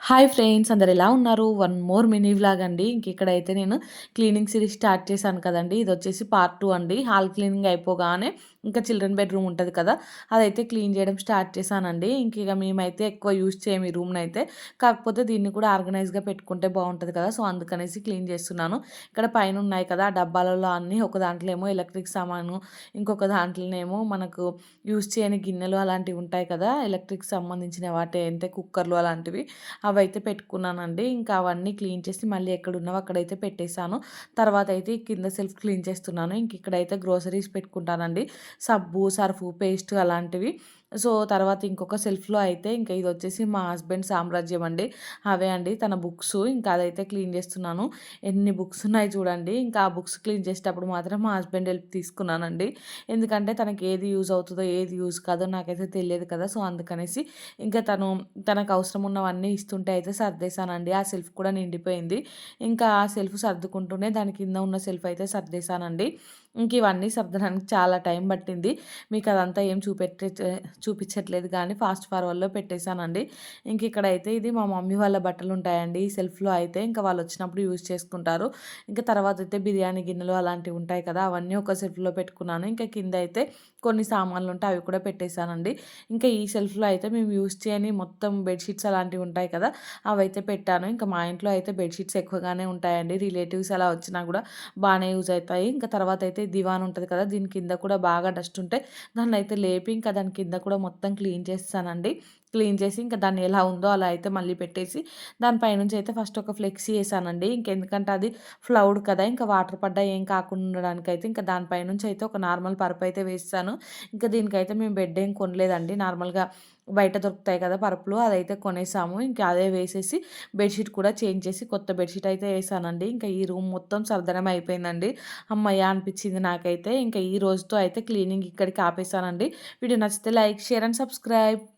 Hi friends అందరు ఎలా ఉన్నారు? వన్ మోర్ మినీ వ్లాగ్ అండి. ఇంక ఇక్కడైతే నేను క్లీనింగ్ సిరీస్ స్టార్ట్ చేశాను కదండి. ఇది వచ్చేసి పార్ట్ టూ అండి. హాల్ క్లీనింగ్ అయిపోగానే ఇంకా చిల్డ్రన్ బెడ్రూమ్ ఉంటుంది కదా అదైతే క్లీన్ చేయడం స్టార్ట్ చేశానండి. ఇంక ఇక మేమైతే ఎక్కువ యూజ్ చేయము ఈ రూమ్ని అయితే కాకపోతే దీన్ని కూడా ఆర్గనైజ్గా పెట్టుకుంటే బాగుంటుంది కదా సో అందుకనేసి క్లీన్ చేస్తున్నాను. ఇక్కడ పైన ఉన్నాయి కదా డబ్బాలలో అన్నీ ఒక దాంట్లో ఏమో ఎలక్ట్రిక్ సామాను ఇంకొక దాంట్లోనేమో మనకు యూజ్ చేయని గిన్నెలు అలాంటివి ఉంటాయి కదా ఎలక్ట్రిక్ సంబంధించిన వాటి అంటే కుక్కర్లు అలాంటివి అవి అయితే పెట్టుకున్నానండి. ఇంకా అవన్నీ క్లీన్ చేసి మళ్ళీ ఎక్కడున్నావో అక్కడైతే పెట్టేశాను. తర్వాత అయితే కింద సెల్ఫ్ క్లీన్ చేస్తున్నాను. ఇంక ఇక్కడైతే గ్రోసరీస్ పెట్టుకుంటానండి. సబ్బు సర్ఫు పేస్ట్ అలాంటివి సో తర్వాత ఇంకొక సెల్ఫ్లో అయితే ఇంకా ఇది వచ్చేసి మా హస్బెండ్ సామ్రాజ్యం అండి. అవే అండి తన బుక్స్. ఇంకా అదైతే క్లీన్ చేస్తున్నాను. ఎన్ని బుక్స్ ఉన్నాయి చూడండి. ఇంకా ఆ బుక్స్ క్లీన్ చేసేటప్పుడు మాత్రం మా హస్బెండ్ హెల్ప్ తీసుకున్నానండి. ఎందుకంటే తనకి ఏది యూజ్ అవుతుందో ఏది యూజ్ కాదో నాకైతే తెలియదు కదా! సో అందుకనేసి ఇంకా తను తనకు అవసరం ఉన్నవన్నీ ఇస్తుంటే అయితే సర్దేశానండి. ఆ సెల్ఫ్ కూడా నిండిపోయింది. ఇంకా ఆ సెల్ఫ్ సర్దుకుంటూనే దాని కింద ఉన్న సెల్ఫ్ అయితే సర్దేశానండి. ఇంక ఇవన్నీ సర్దడానికి చాలా టైం పట్టింది. మీకు అదంతా ఏం చూపెట్టే చూపించట్లేదు కానీ ఫాస్ట్ ఫార్వర్డ్లో పెట్టేశానండి. ఇంక ఇక్కడైతే ఇది మా మమ్మీ వాళ్ళ బట్టలు ఉంటాయండి ఈ సెల్ఫ్లో అయితే ఇంకా వాళ్ళు వచ్చినప్పుడు యూజ్ చేసుకుంటారు. ఇంకా తర్వాత అయితే బిర్యానీ గిన్నెలు అలాంటివి ఉంటాయి కదా అవన్నీ ఒక సెల్ఫ్లో పెట్టుకున్నాను. ఇంకా కింద అయితే కొన్ని సామాన్లు ఉంటాయి అవి కూడా పెట్టేశానండి. ఇంకా ఈ సెల్ఫ్లో అయితే మేము యూజ్ చేయని మొత్తం బెడ్షీట్స్ అలాంటివి ఉంటాయి కదా అవి అయితే పెట్టాను. ఇంకా మా ఇంట్లో అయితే బెడ్షీట్స్ ఎక్కువగానే ఉంటాయండి. రిలేటివ్స్ అలా వచ్చినా కూడా బాగానే యూజ్ అవుతాయి. ఇంకా తర్వాత అయితే దివాన్ ఉంటుంది కదా దీని కింద కూడా బాగా డస్ట్ ఉంటే దాన్ని అయితే లేపి ఇంకా దాని కింద కూడా మొత్తం క్లీన్ చేస్తానండి. క్లీన్ చేసి ఇంకా దాన్ని ఎలా ఉందో అలా అయితే మళ్ళీ పెట్టేసి దానిపైనుంచి అయితే ఫస్ట్ ఒక ఫ్లెక్సీ వేసానండి. ఇంకెందుకంటే అది ఫ్లౌడ్ కదా ఇంకా వాటర్ పడ్డా ఏం కాకుండా ఉండడానికి అయితే ఇంకా దానిపైనుంచి అయితే ఒక నార్మల్ పరుపు అయితే వేస్తాను. ఇంకా దీనికైతే మేము బెడ్ ఏం కొనలేదండి. నార్మల్గా బయట దొరుకుతాయి కదా పరుపులు అదైతే కొనేసాము. ఇంకా అదే వేసేసి బెడ్షీట్ కూడా చేంజ్ చేసి కొత్త బెడ్షీట్ అయితే వేసానండి. ఇంకా ఈ రూమ్ మొత్తం సర్దనం అయిపోయిందండి. అమ్మయ్య అనిపించింది నాకైతే. ఇంకా ఈ రోజుతో అయితే క్లీనింగ్ ఇక్కడికి ఆపేసానండి. వీడియో నచ్చితే లైక్ షేర్ అండ్ సబ్స్క్రైబ్.